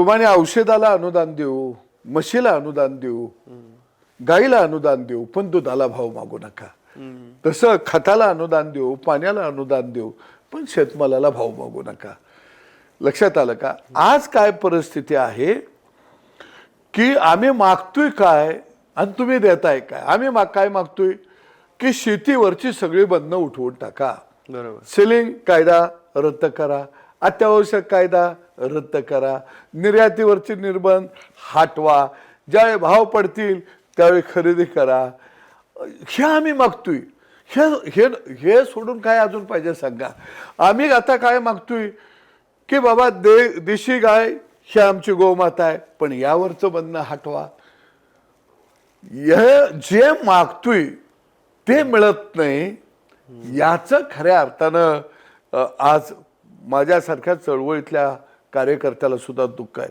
तुम्हाला औषधाला अनुदान देऊ म्हशीला अनुदान देऊ गाईला अनुदान देऊ पण दुधाला भाव मागू नका. तसं खताला अनुदान देऊ पाण्याला अनुदान देऊ पण शेतमालाला भाव मागू नका. लक्षात आलं का? आज काय परिस्थिती आहे की आम्ही मागतोय काय आणि तुम्ही देताय काय? आम्ही माग काय मागतोय? की शेतीवरची सगळी बंधनं उठवून टाका. बरोबर. सेलिंग कायदा रद्द करा. अत्यावश्यक कायदा रद्द करा. निर्यातीवरचे निर्बंध हटवा. ज्यावेळी भाव पडतील त्यावेळी खरेदी करा. हे आम्ही मागतोय. हे हे हे सोडून काय अजून पाहिजे सांगा. आम्ही आता काय मागतोय? की बाबा दे देशी गाय ही आमची गोमाता आहे पण यावरचं बंधनं हटवा. हे जे मागतोय ते मिळत नाही. याचं खऱ्या अर्थानं आज माझ्यासारख्या चळवळीतल्या कार्यकर्त्याला सुद्धा दुःख आहे.